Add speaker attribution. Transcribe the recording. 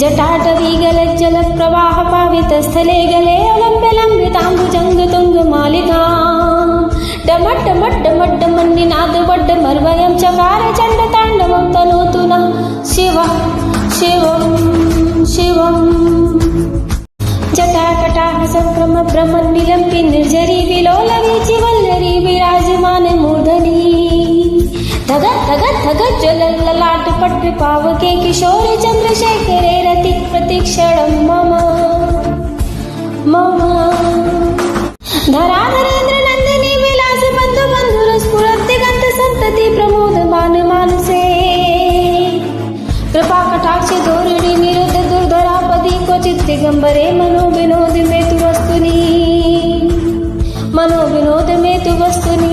Speaker 1: जटाटवी गलज्जलप्रवाह पावितस्थले गले अवलम्बलम्बिताम्बुजङ्गतुङ्गमालिका डमड्डमड्डमड्डमन्निनादवड्डमर्वयं चकारचण्डताण्डवं तनोतु न शिव शिवं शिवं शिवम् जटाकटाः सङ्क्रमभ्रमन्निलम्पि निर्जरी विलोलवीचिवल ಧಗ ಧಗ ಧಗ ಜ್ವಲಲ್ಲಲಾಟ ಪಡ್ರಿ ಪಾವಕೆ ಕಿಶೋರ ಚಂದ್ರಶೇಖರೇ ರತಿ ಪ್ರತಿಕ್ಷಣಂ ಮಮ ಮಮ ಧರಾಧರೇಂದ್ರ ನಂದಿನಿ ವಿಲಾಸ ಬಂಧು ಬಂಧುರ ಸ್ಫುರತ್ತಿ ಗಂತ ಸಂತತಿ ಪ್ರಮೋದ ಮಾನ ಮಾನಸೆ ಕೃಪಾ ಕಟಾಕ್ಷ ಧೋರಣಿ ನಿರುದ್ಧ ದುರ್ಧರಾಪದಿ ಕ್ವಚಿತ್ ದಿಗಂಬರೇ ಮನೋ ವಿನೋದ ಮೇತು ವಸ್ತುನಿ ಮನೋ ವಿನೋದ ಮೇತು ವಸ್ತುನಿ